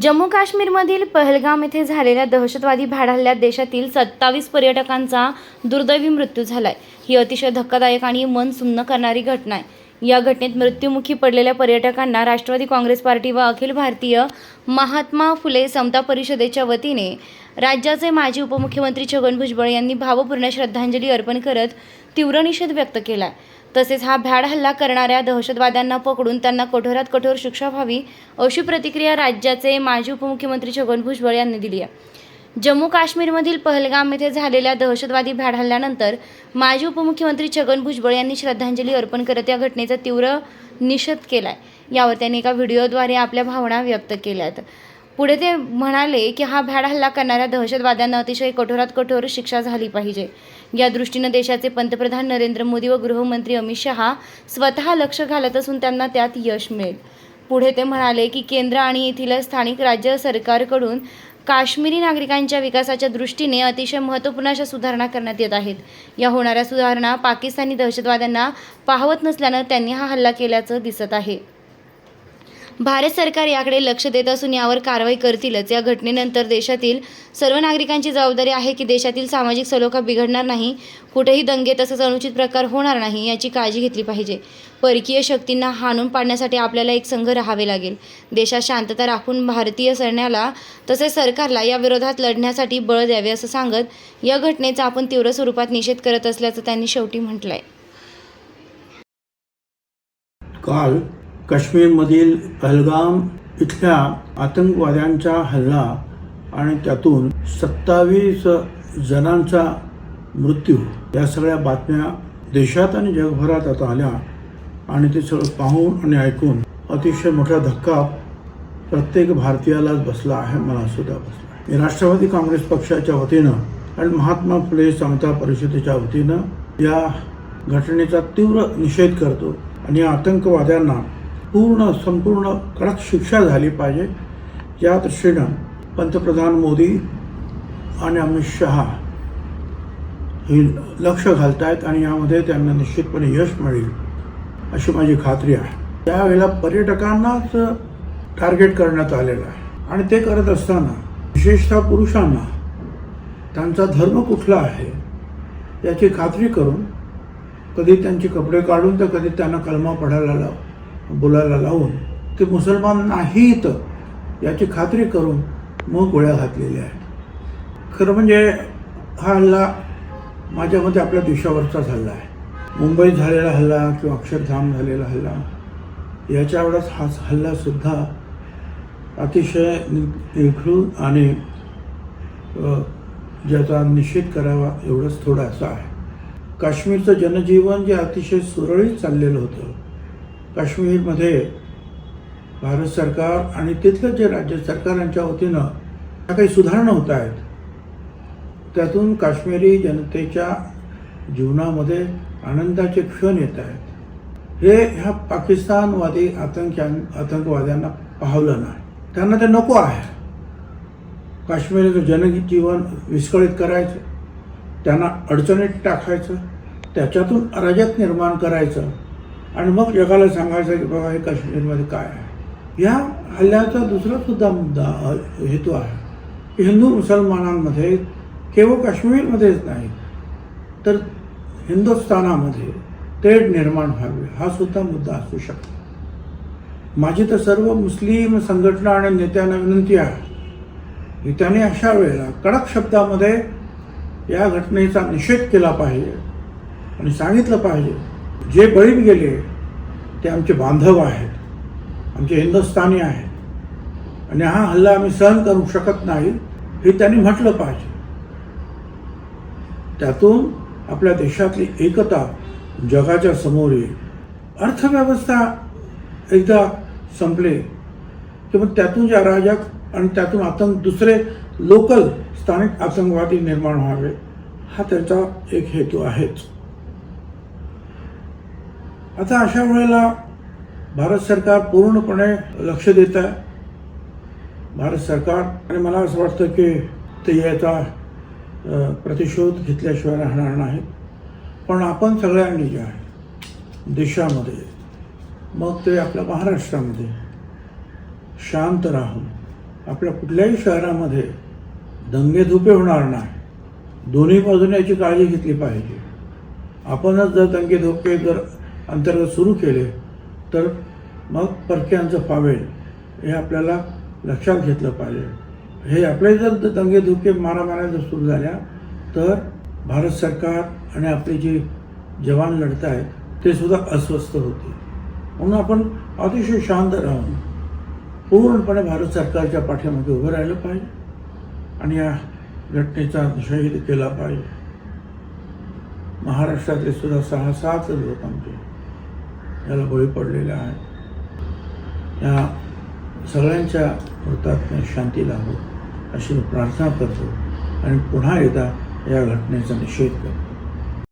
जम्मू काश्मीरमधील पहलगाम येथे झालेल्या दहशतवादी भ्याड हल्ल्यात देशातील सत्तावीस पर्यटकांचा दुर्दैवी मृत्यू झालाय. ही अतिशय धक्कादायक आणि मन सुन्न करणारी घटना आहे. या घटनेत मृत्युमुखी पडलेल्या पर्यटकांना राष्ट्रवादी काँग्रेस पार्टी व अखिल भारतीय महात्मा फुले समता परिषदेच्या वतीने राज्याचे माजी उपमुख्यमंत्री छगन भुजबळ यांनी भावपूर्ण श्रद्धांजली अर्पण करत तीव्र निषेध व्यक्त केला. तसेच हा भ्याड हल्ला करणाऱ्या दहशतवाद्यांना पकडून त्यांना कठोरात कठोर शिक्षा व्हावी अशी प्रतिक्रिया राज्याचे माजी उपमुख्यमंत्री छगन भुजबळ यांनी दिली आहे. जम्मू काश्मीरमधील पहलगाम येथे झालेल्या दहशतवादी भ्याड हल्ल्यानंतर माजी उपमुख्यमंत्री छगन भुजबळ यांनी श्रद्धांजली अर्पण करत या घटनेचा तीव्र निषेध केला आहे यावर त्यांनी एका व्हिडिओद्वारे आपल्या भावना व्यक्त केल्या आहेत पुढे ते म्हणाले की हा भ्याड हल्ला करणाऱ्या दहशतवाद्यांना अतिशय कठोरात कठोर शिक्षा झाली पाहिजे. या दृष्टीनं देशाचे पंतप्रधान नरेंद्र मोदी व गृहमंत्री अमित शहा स्वतः लक्ष घालत असून त्यांना त्यात यश मिळेल. पुढे ते म्हणाले की केंद्र आणि येथील स्थानिक राज्य सरकारकडून काश्मीरी नागरिकांच्या विकासाच्या दृष्टीने अतिशय महत्त्वपूर्ण अशा सुधारणा करण्यात येत आहेत. या होणाऱ्या सुधारणा पाकिस्तानी दहशतवाद्यांना पाहवत नसल्यानं त्यांनी हा हल्ला केल्याचं दिसत आहे. भारत सरकार याकडे लक्ष देत असून यावर कारवाई करतीलच. या घटनेनंतर देशातील सर्व नागरिकांची जबाबदारी आहे की देशातील सामाजिक सलोखा बिघडणार नाही कुठेही दंगे तसंच अनुचित प्रकार होणार नाही याची काळजी घेतली पाहिजे. परकीय शक्तींना हाणून पाडण्यासाठी आपल्याला एक संघ राहावे लागेल. देशात शांतता राखून भारतीय सैन्याला तसेच सरकारला या विरोधात लढण्यासाठी बळ द्यावे असं सांगत या घटनेचा आपण तीव्र स्वरूपात निषेध करत असल्याचं त्यांनी शेवटी म्हटलंय. काल काश्मीरमधील पहलगाम इथल्या आतंकवाद्यांचा हल्ला आणि त्यातून सत्तावीस जणांचा मृत्यू. या सगळ्या बातम्या देशात आणि जगभरात आता आल्या आणि ते सगळं पाहून आणि ऐकून अतिशय मोठा धक्का प्रत्येक भारतीयालाच बसला आहे मला सुद्धा बसला मी राष्ट्रवादी काँग्रेस पक्षाच्या वतीनं आणि महात्मा फुले समता परिषदेच्या वतीनं या घटनेचा तीव्र निषेध करतो आणि या आतंकवाद्यांना पूर्ण संपूर्ण कडक शिक्षा झाली पाहिजे. या दृष्टीनं पंतप्रधान मोदी आणि अमित शहा हे लक्ष घालत आहेत आणि यामध्ये त्यांना निश्चितपणे यश मिळेल अशी माझी खात्री आहे. त्यावेळेला पर्यटकांनाच टार्गेट करण्यात आलेलं आहे. आणि ते करत असताना विशेषतः पुरुषांना त्यांचा धर्म कुठला आहे याची खात्री करून कधी त्यांचे कपडे काढून तर कधी त्यांना कलमा पडायला लाव बोलायला लावून ते मुसलमान नाहीत याची खात्री करून मग गोळ्या घातलेल्या आहेत. खरं म्हणजे हा हल्ला माझ्या मते आपल्या देशावरचाच हल्ला आहे. मुंबईत झालेला हल्ला किंवा अक्षरधाम झालेला हल्ला याच्या वेळेस हा हल्लासुद्धा अतिशय नि- निखळून आणि ज्याचा निषेध करावा एवढंच थोडासा आहे. काश्मीरचं जनजीवन जे अतिशय सुरळीत चाललेलं होतं काश्मीरमध्ये भारत सरकार आणि तिथलं जे राज्य सरकारांच्या वतीनं ज्या काही सुधारणा होत आहेत त्यातून काश्मीरी जनतेच्या जीवनामध्ये आनंदाचे क्षण येत आहेत. हे ह्या पाकिस्तानवादी आतंक्यां आतंकवाद्यांना पाहवलं नाही. त्यांना ते नको आहे. काश्मीरचं जनजीवन विस्कळीत करायचं त्यांना अडचणीत टाकायचं त्याच्यातून अराजक निर्माण करायचं आणि मग जगाला सांगायचं की बाबा हे काश्मीरमध्ये काय आहे? या हल्ल्याचा दुसरा सुद्धा मुद्दा हेतू आहे. की हिंदू मुसलमानांमध्ये केवळ काश्मीरमध्येच नाही तर हिंदुस्थानामध्ये तेढ निर्माण व्हावी हा सुद्धा मुद्दा असू शकतो. माझी तर सर्व मुस्लिम संघटना आणि नेत्यांना विनंती आहे की त्यांनी अशा वेळेला कडक शब्दामध्ये या घटनेचा निषेध केला पाहिजे आणि सांगितलं पाहिजे जे बळीत गेले ते आमचे बांधव आहेत आमचे हिंदुस्थानी आहेत. आणि हा हल्ला आम्ही सहन करू शकत नाही हे त्यांनी म्हटलं पाहिजे. त्यातून आपल्या देशातली एकता जगाच्या समोर येईल. अर्थव्यवस्था एकदा संपले की मग त्यातून जे अराजक आणि त्यातून आतंक दुसरे लोकल स्थानिक आतंकवादी निर्माण व्हावे हा त्याचा एक हेतू आहेच. आता अशा वेळेला भारत सरकार पूर्णपणे लक्ष देत आहे. भारत सरकार आणि मला असं वाटतं की ते याचा प्रतिशोध घेतल्याशिवाय राहणार नाही पण आपण सगळ्यांनी जे आहे देशामध्ये मग ते आपल्या महाराष्ट्रामध्ये शांत राहून आपल्या कुठल्याही शहरामध्ये दंगेधुपे होणार नाही. दोन्ही बाजूने याची काळजी घेतली पाहिजे. आपणच जर दंगेधुपे जर अंतर्गत सुरू केले तर मग परक्यांचं फावेल हे आपल्याला लक्षात घेतलं पाहिजे. हे आपले जर दंगेधुके मारामाऱ्या जर सुरू झाल्या तर भारत सरकार आणि आपले जे जवान लढत आहेत ते सुद्धा अस्वस्थ होते म्हणून आपण अतिशय शांत राहून पूर्णपणे भारत सरकारच्या पाठीमागे उभं राहिलं पाहिजे आणि या घटनेचा निषेध केला पाहिजे. महाराष्ट्रातले सुद्धा सहा सात लोक आमचे याला बळी पडलेल्या आहेत या सगळ्यांच्या मृतात्म्या शांती लाभो अशी प्रार्थना करतो. आणि पुन्हा एकदा या घटनेचा निषेध करतो.